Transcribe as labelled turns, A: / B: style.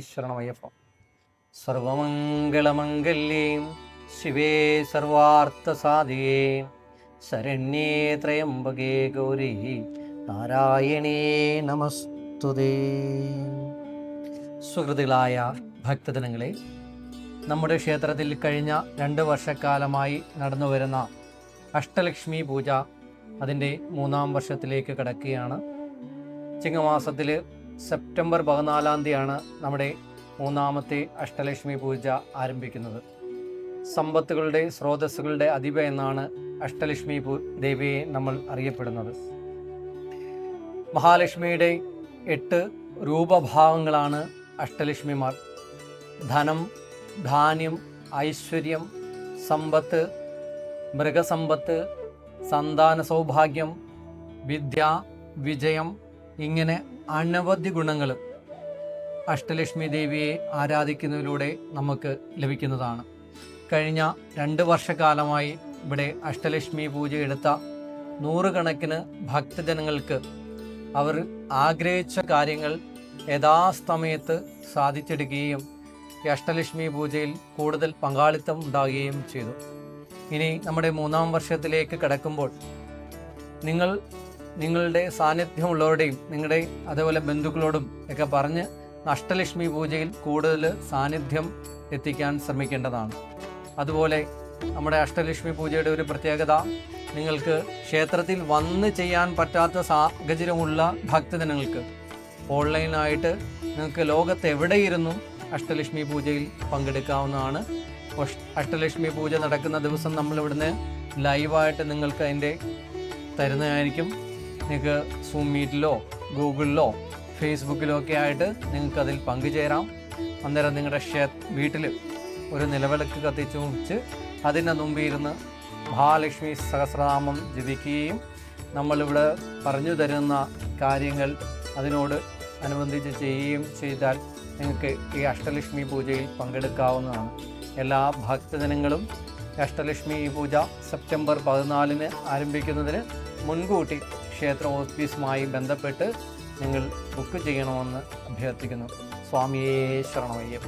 A: ശരണമയ്യപ്പ. സർവമംഗളമംഗല്യേം ശിവേ സർവാർത്ഥസാധേ ശരണ്യേ ത്രയംബകേ ഗൗരി. നാരായണേ നമസ്തുതേ. സുഹൃത്തുക്കളായ ഭക്തജനങ്ങളെ നമ്മുടെ ക്ഷേത്രത്തിൽ കഴിഞ്ഞ രണ്ട് വർഷക്കാലമായി നടന്നു വരുന്ന അഷ്ടലക്ഷ്മി പൂജ അതിന്റെ മൂന്നാം വർഷത്തിലേക്ക് കടക്കുകയാണ്. ചിങ്ങമാസത്തിൽ സെപ്റ്റംബർ പതിനാലാം തീയതിയാണ് നമ്മുടെ മൂന്നാമത്തെ അഷ്ടലക്ഷ്മി പൂജ ആരംഭിക്കുന്നത്. സമ്പത്തുകളുടെ സ്രോതസ്സുകളുടെ അധിപ എന്നാണ് അഷ്ടലക്ഷ്മി ദേവിയെ നമ്മൾ അറിയപ്പെടുന്നത്. മഹാലക്ഷ്മിയുടെ എട്ട് രൂപഭാവങ്ങളാണ് അഷ്ടലക്ഷ്മിമാർ. ധനം ധാന്യം ഐശ്വര്യം സമ്പത്ത് മൃഗസമ്പത്ത് സന്താന സൗഭാഗ്യം വിദ്യ വിജയം ഇങ്ങനെ അനവധി ഗുണങ്ങൾ അഷ്ടലക്ഷ്മി ദേവിയെ ആരാധിക്കുന്നതിലൂടെ നമുക്ക് ലഭിക്കുന്നതാണ്. കഴിഞ്ഞ രണ്ട് വർഷക്കാലമായി ഇവിടെ അഷ്ടലക്ഷ്മി പൂജ എടുത്ത നൂറുകണക്കിന് ഭക്തജനങ്ങൾക്ക് അവർ ആഗ്രഹിച്ച കാര്യങ്ങൾ യഥാസമയത്ത് സാധിച്ചെടുക്കുകയും ഈ അഷ്ടലക്ഷ്മി പൂജയിൽ കൂടുതൽ പങ്കാളിത്തം ഉണ്ടാകുകയും ചെയ്തു. ഇനി നമ്മുടെ മൂന്നാം വർഷത്തിലേക്ക് കടക്കുമ്പോൾ നിങ്ങൾ നിങ്ങളുടെ സാന്നിധ്യമുള്ളവരുടെയും നിങ്ങളുടെ അതേപോലെ ബന്ധുക്കളോടും ഒക്കെ പറഞ്ഞ് അഷ്ടലക്ഷ്മി പൂജയിൽ കൂടുതൽ സാന്നിധ്യം എത്തിക്കാൻ ശ്രമിക്കേണ്ടതാണ്. അതുപോലെ നമ്മുടെ അഷ്ടലക്ഷ്മി പൂജയുടെ ഒരു പ്രത്യേകത നിങ്ങൾക്ക് ക്ഷേത്രത്തിൽ വന്ന് ചെയ്യാൻ പറ്റാത്ത സാഹചര്യമുള്ള ഭക്തജനങ്ങൾക്ക്. ഓൺലൈനായിട്ട് നിങ്ങൾക്ക് ലോകത്ത് എവിടെയിരുന്നും അഷ്ടലക്ഷ്മി പൂജയിൽ പങ്കെടുക്കാവുന്നതാണ്. അഷ്ടലക്ഷ്മി പൂജ നടക്കുന്ന ദിവസം നമ്മൾ ഇവിടുന്ന് ലൈവായിട്ട് നിങ്ങൾക്ക് അതിന്റെ തരുന്നതായിരിക്കും. നിങ്ങൾക്ക് സൂം മീറ്റിലോ ഗൂഗിളിലോ ഫേസ്ബുക്കിലോ ഒക്കെ ആയിട്ട് നിങ്ങൾക്ക് അതിൽ പങ്കുചേരാം. അന്നേരം നിങ്ങളുടെ ക്ഷേ വീട്ടിൽ ഒരു നിലവിളക്ക് കത്തിച്ചു വെച്ച് അതിന്റെ മുമ്പിൽ ഇരുന്ന് മഹാലക്ഷ്മി സഹസ്രനാമം ജപിക്കുകയും നമ്മളിവിടെ പറഞ്ഞു തരുന്ന കാര്യങ്ങൾ അതിനോട് അനുബന്ധിച്ച് ചെയ്യുകയും ചെയ്താൽ നിങ്ങൾക്ക് ഈ അഷ്ടലക്ഷ്മി പൂജയിൽ പങ്കെടുക്കാവുന്നതാണ്. എല്ലാ ഭക്തജനങ്ങളും അഷ്ടലക്ഷ്മി പൂജ സെപ്റ്റംബർ പതിനാലിന് ആരംഭിക്കുന്നതിന് മുൻകൂട്ടി ക്ഷേത്ര ഓഫീസുമായി ബന്ധപ്പെട്ട് നിങ്ങൾ ബുക്ക് ചെയ്യണമെന്ന് അഭ്യർത്ഥിക്കുന്നു. സ്വാമിയേ ശരണമയ്യപ്പ.